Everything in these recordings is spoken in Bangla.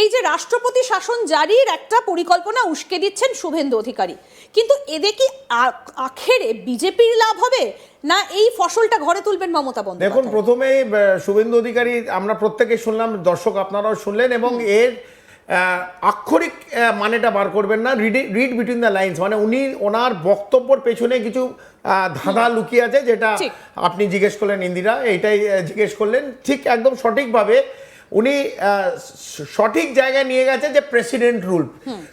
এই যে রাষ্ট্রপতি শাসন জারির একটা পরিকল্পনা উস্কে দিচ্ছেন শুভেন্দু অধিকারী কিন্তু এতে কি আখেরে বিজেপির লাভ হবে? না এই ফসলটা ঘরে তুলবেন মমতা দেখুন বন্দ্যোপাধ্যায় প্রথমেই আহ, শুভেন্দু অধিকারী আমরা প্রত্যেকে শুনলাম দর্শক আপনারাও শুনলেন এবং এর আক্ষরিক মানেটা বার করবেন না। Read read between the lines মানে উনি ওনার বক্তব্যের পেছনে কিছু ধাঁধা লুকিয়ে আছে যেটা আপনি জিজ্ঞেস করলেন ইন্দিরা এইটাই জিজ্ঞেস করলেন। ঠিক একদম সঠিকভাবে উনি সঠিক জায়গায় নিয়ে গেছে যে প্রেসিডেন্ট রুল।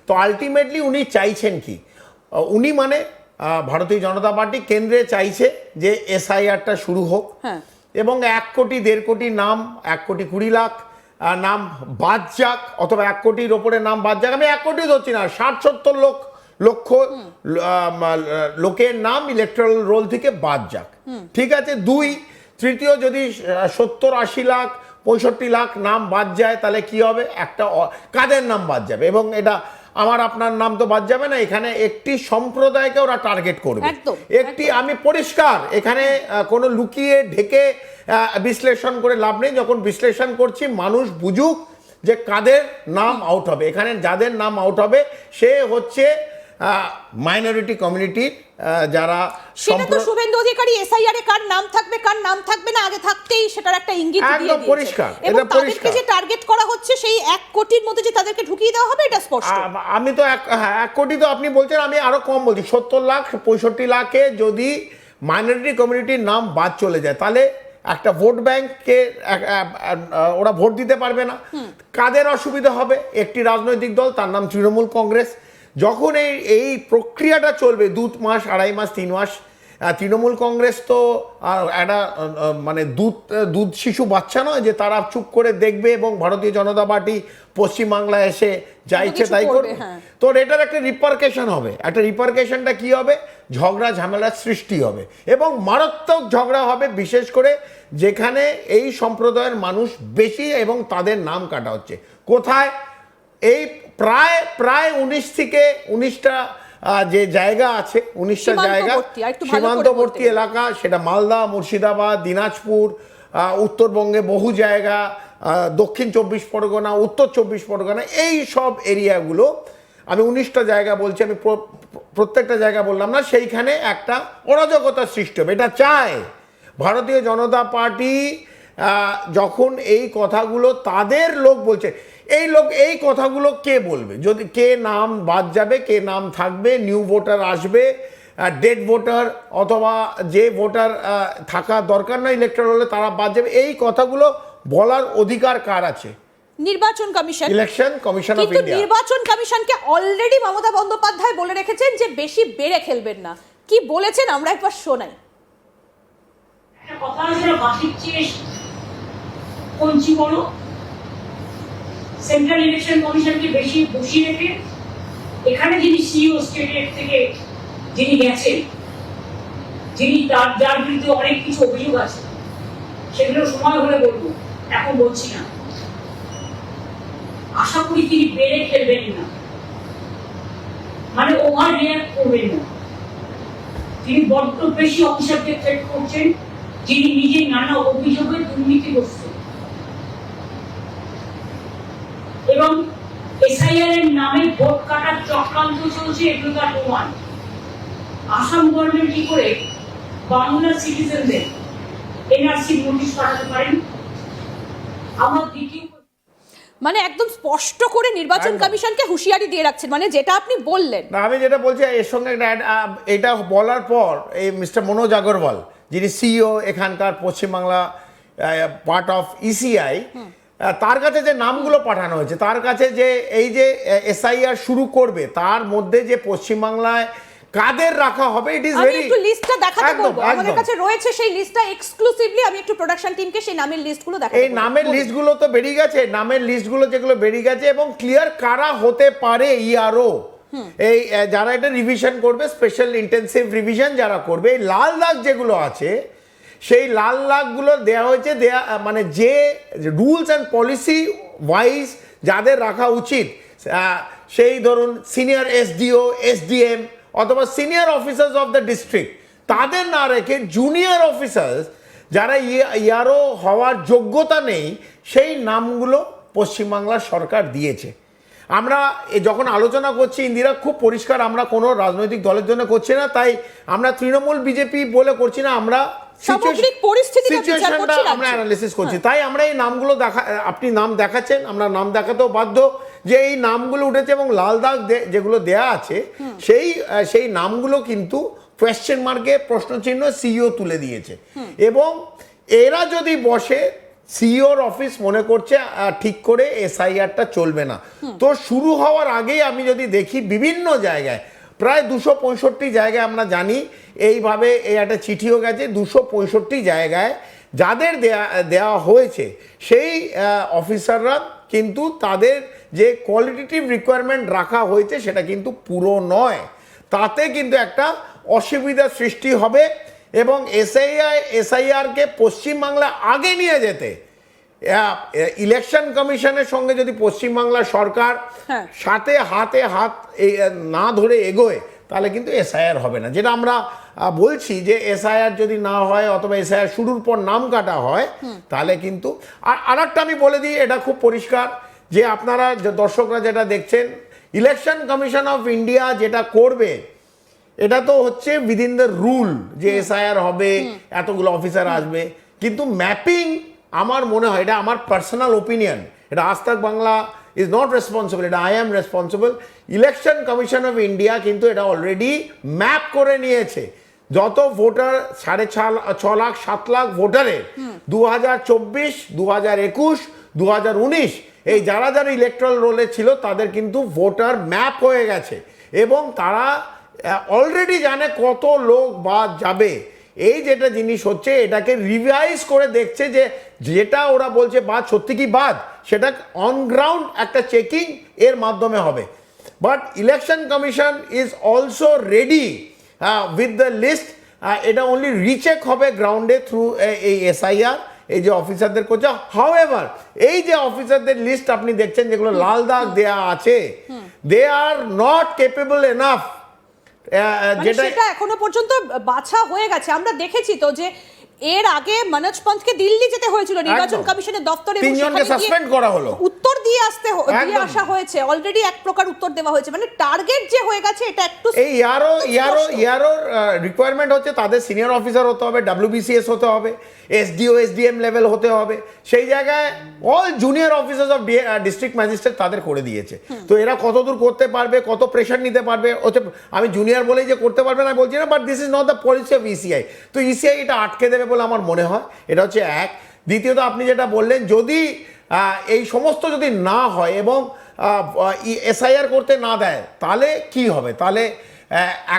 তো আলটিমেটলি উনি চাইছেন কি? উনি মানে ভারতীয় জনতা পার্টি কেন্দ্রে চাইছে যে এসআইআরটা শুরু হোক। হ্যাঁ। এবং এক কোটি দেড় কোটি নাম এক কোটি কুড়ি লাখ নাম বাদ যাক অথবা এক কোটির ওপরে নাম বাদ যাক। আমি এক কোটি ধরছি না ষাট সত্তর লোক লক্ষ লোকের নাম ইলেকট্রাল রোল থেকে বাদ যাক। ঠিক আছে দুই তৃতীয় যদি সত্তর আশি লাখ পঁয়ষট্টি লাখ নাম বাদ যায় তাহলে কি হবে? একটা কাদের নাম বাদ যাবে? এবং এটা আমার আপনার নাম তো বাদ যাবে না এখানে একটি সম্প্রদায়কে ওরা টার্গেট করবে। একটি আমি পরিষ্কার এখানে কোনো লুকিয়ে ঢেকে বিশ্লেষণ করে লাভ নেই। যখন বিশ্লেষণ করছি মানুষ বুঝুক যে কাদের নাম আউট হবে। এখানে যাদের নাম আউট হবে সে হচ্ছে মাইনরিটি কমিউনিটি যারা সেটা তো শুভেন্দু অধিকারী এসআইআর এ কার নাম থাকবে কার নাম থাকবে না আগে থাকতেই সেটার একটা ইঙ্গিত দিয়ে দিয়েছে। পরিষ্কার, এটা পরিষ্কার। যে টার্গেট করা হচ্ছে সেই এক কোটির মধ্যে যে তাদেরকে ঢুকিয়ে দেওয়া হবে এটা স্পষ্ট। আমি তো এক হ্যাঁ এক কোটি তো আপনি বলছেন আমি আরও কম বলছি সত্তর লাখ পঁয়ষট্টি লাখে যদি মাইনরিটি কমিউনিটির নাম বাদ চলে যায় তাহলে একটা ভোট ব্যাংককে ওরা ভোট দিতে পারবে না। কাদের অসুবিধা হবে? একটি রাজনৈতিক দল তার নাম তৃণমূল কংগ্রেস। যখন এই এই প্রক্রিয়াটা চলবে দু মাস আড়াই মাস তিন মাস তৃণমূল কংগ্রেস তো একটা মানে দুধ দুধ শিশু বাচ্চা নয় যে তারা চুপ করে দেখবে এবং ভারতীয় জনতা পার্টি পশ্চিমবাংলায় এসে যা ইচ্ছে তাই করবে, করবে। হ্যাঁ। তো এটার একটা রিপার্কেশন হবে। একটা রিপার্কেশনটা কি হবে? ঝগড়া ঝামেলার সৃষ্টি হবে। এবং মারাত্মক ঝগড়া হবে বিশেষ করে যেখানে এই সম্প্রদায়ের মানুষ বেশি এবং তাদের নাম কাটা হচ্ছে। কোথায়? এই প্রায় প্রায় উনিশ থেকে উনিশটা যে জায়গা আছে উনিশটা জায়গা সীমান্তবর্তী, এলাকা সেটা মালদা মুর্শিদাবাদ দিনাজপুর উত্তরবঙ্গে বহু জায়গা দক্ষিণ চব্বিশ পরগনা উত্তর চব্বিশ পরগনা এই সব এরিয়াগুলো আমি উনিশটা জায়গা বলছি আমি প্রত্যেকটা জায়গা বললাম না সেইখানে একটা অরাজকতার সৃষ্টি হবে এটা চায় ভারতীয় জনতা পার্টি যখন এই কথাগুলো তাদের লোক বলছে এই লোক এই কথাগুলো কে বলবে? যদি কে নাম বাদ যাবে কে নাম থাকবে নিউ ভোটার আসবে ডেড ভোটার অথবা যে ভোটার থাকা দরকার না ইলেকট্রাল হলে তারা বাদ যাবে। এই কথাগুলো বলার অধিকার কার আছে? নির্বাচন commission. Election commission of India নির্বাচন কমিশনকে অলরেডি মমতা বন্দ্যোপাধ্যায় বলে রেখেছেন যে বেশি বেড়ে খেলবেন না। কি বলেছেন আমরা একবার শোনাই। একটা কথা আছে না চেয়ে কঞ্চি বড় সেন্ট্রাল ইলেকশন কমিশনকে বেশি বসিয়ে রেখে এখানে যিনি সিইও স্টেটের থেকে যিনি গেছেন, যিনি তার, যার বিরুদ্ধে অনেক কিছু অভিযোগ আছে, সেগুলো সময় হলে বলব, এখন বলছি না। আশা করি তিনি বেড়ে খেলবেন না। মানে ওভার রিয়াক্ট করবেন না। তিনি বড্ড বেশি অফিসারকে থ্রেট করছেন, যিনি নিজে নানা অভিযোগে দুর্নীতিগ্রস্ত এবং এসআইআর এর নামে ভোট কাটার চক্রান্ত চলছে এগুলো তার প্রমাণ আসাম গভর্নমেন্ট কি করে বাংলার সিটিজেনদের এনআরসি নোটিশ পাঠাতে পারেন? আমার দ্বিতীয় মানে একদম স্পষ্ট করে নির্বাচন কমিশনকে হুঁশিয়ারি দিয়ে রাখছেন মানে যেটা আপনি বললেন। না আমি যেটা বলছি এর সঙ্গে একটা এটা বলার পর এই মিস্টার মনোজ আগরওয়াল যিনি সিইও এখানকার পশ্চিমবাংলা পার্ট অফ ইসিআই তার কাছে যে নামগুলো পাঠানো হয়েছে তার কাছে যে এই যে এসআইআর শুরু করবে তার মধ্যে যে পশ্চিমবাংলায় কাদের রাখা হবে ইট ইজ ভেরি একটু লিস্টটা দেখাতে বলব। আমাদের কাছে রয়েছে সেই লিস্টটা এক্সক্লুসিভলি আমি একটু প্রোডাকশন টিমকে সেই নামের লিস্টগুলো দেখাতে এই নামের লিস্টগুলো তো বেরিয়ে গেছে নামের লিস্টগুলো যেগুলো বেরিয়ে গেছে এবং ক্লিয়ার কারা হতে পারে ইআরও এই যারা এটা রিভিশন করবে স্পেশাল ইন্টেনসিভ রিভিশন যারা করবে এই লাল দাগ যেগুলো আছে সেই লাল লাখগুলো দেওয়া হয়েছে, দেয়া মানে যে রুলস অ্যান্ড পলিসি ওয়াইজ যাদের রাখা উচিত সেই ধরুন সিনিয়র এসডিও, এসডিএম অথবা senior officers of the district, তাদের না রেখে জুনিয়র অফিসার্স যারা ইয়ারও হওয়ার যোগ্যতা নেই, সেই নামগুলো পশ্চিমবাংলার সরকার দিয়েছে। আমরা যখন আলোচনা করছি ইন্দিরা খুব পরিষ্কার আমরা কোনো রাজনৈতিক দলের জন্য করছি না তাই আমরা তৃণমূল বিজেপি বলে করছি না আমরা সিচুয়েশনটা আমরা অ্যানালিসিস করছি। তাই আমরা এই নামগুলো দেখা আপনি নাম দেখাচ্ছেন আমরা নাম দেখাতেও বাধ্য যে এই নামগুলো উঠেছে এবং লাল দাগ যেগুলো দেয়া আছে সেই সেই নামগুলো কিন্তু কোয়েশ্চেন মার্কে প্রশ্নচিহ্ন সিইও তুলে দিয়েছে। এবং এরা যদি বসে সিইওর অফিস মনে করছে ঠিক করে এসআইআরটা চলবে না। তো শুরু হওয়ার আগেই আমি যদি দেখি বিভিন্ন জায়গায় প্রায় দুশো পঁয়ষট্টি জায়গায় আমরা জানি এইভাবে এই একটা চিঠিও গেছে দুশো পঁয়ষট্টি জায়গায় যাদের দেয়া দেওয়া হয়েছে সেই অফিসাররা কিন্তু তাদের যে কোয়ালিটেটিভ রিকোয়ারমেন্ট রাখা হয়েছে সেটা কিন্তু পুরো নয়। তাতে কিন্তু একটা অসুবিধার সৃষ্টি হবে। এবং এসআইআই এসআইআরকে পশ্চিমবাংলা আগে নিয়ে যেতে। ইলেকশন কমিশনের সঙ্গে যদি পশ্চিমবাংলা সরকার হ্যাঁ। সাথে হাতে হাত না ধরে এগোয় তাহলে কিন্তু এসআইআর হবে না। যেটা আমরা বলছি যে এসআইআর যদি না হয় অথবা এসআইআর শুরুর পর নাম কাটা হয় তাহলে কিন্তু আর আরেকটা আমি বলে দিই এটা খুব পরিষ্কার যে আপনারা দর্শকরা যেটা দেখছেন ইলেকশন কমিশন অফ ইন্ডিয়া যেটা করবে এটা তো হচ্ছে উইদিন দ্য রুল যে এসআইআর হবে এতগুলো অফিসার আসবে। কিন্তু ম্যাপিং আমার মনে হয় এটা আমার পার্সোনাল ওপিনিয়ন এটা Aaj Tak Bangla is not responsible এটা I am responsible election commission of India কিন্তু এটা অলরেডি ম্যাপ করে নিয়েছে। যত ভোটার সাড়ে ছ- ছ লাখ সাত লাখ ভোটারের দু হাজার চব্বিশ দু হাজার একুশ দু হাজার উনিশ এই যারা যারা ইলেকট্রাল রোলে ছিল তাদের কিন্তু ভোটার ম্যাপ হয়ে গেছে। এবং তারা অলরেডি জানে কত লোক বাদ যাবে। এই যেটা জিনিস হচ্ছে এটাকে রিভাইজ করে দেখছে যে যেটা ওরা বলছে বাদ সত্যি কি বাদ সেটা অন গ্রাউন্ড একটা চেকিং এর মাধ্যমে হবে। But election commission is also ready with the list এটা অনলি রিচেক হবে গ্রাউন্ডে থ্রু এই এসআইআর এই যে অফিসারদের করছে হাউ এভার এই যে অফিসারদের লিস্ট আপনি দেখছেন যেগুলো লাল দাগ দেয়া আছে they are not capable enough যেটা সেটা এখনও পর্যন্ত বাছা হয়ে গেছে। আমরা দেখেছি তো যে এর আগে মনোজ পন্থকে দিল্লি যেতে হয়েছিল নির্বাচন কমিশনের দপ্তরে তিনজনকে সাসপেন্ড করা হলো। উত্তর দিয়ে আসতে দিয়ে আসা হয়েছে। অলরেডি এক প্রকার উত্তর দেওয়া হয়েছে। মানে টার্গেট যে হয়ে গেছে এটা একটু এই ইয়ারও ইয়ারও। ইয়ারও রিকোয়ারমেন্ট হচ্ছে তাদের সিনিয়র অফিসার হতে হবে ডাব্লিউবিসিএস হতে হবে। এসডিও এসডিএম লেভেল হতে হবে। সেই জায়গায় all junior officers of district magistrate তাদের করে দিয়েছে। তো এরা কতদূর করতে পারবে কত প্রেশার নিতে পারবে হচ্ছে আমি জুনিয়র বলেই যে করতে পারবে না বলছি না but this is not the policy of ECI তো ইসিআই এটা আটকে দেবে বলে আমার মনে হয় এটা হচ্ছে এক। দ্বিতীয়ত আপনি যেটা বললেন যদি এই সমস্ত যদি না হয় এবং এসআইআর করতে না দেয় তাহলে কি হবে? তাহলে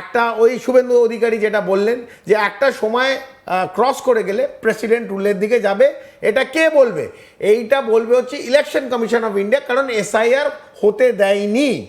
একটা ওই শুভেন্দু অধিকারী যেটা বললেন যে একটা সময় ক্রস করে গেলে প্রেসিডেন্ট রুলের দিকে যাবে। এটা কে বলবে? এইটা বলবে হচ্ছে ইলেকশন কমিশন অফ ইন্ডিয়া কারণ এসআইআর হতে দেয়নি।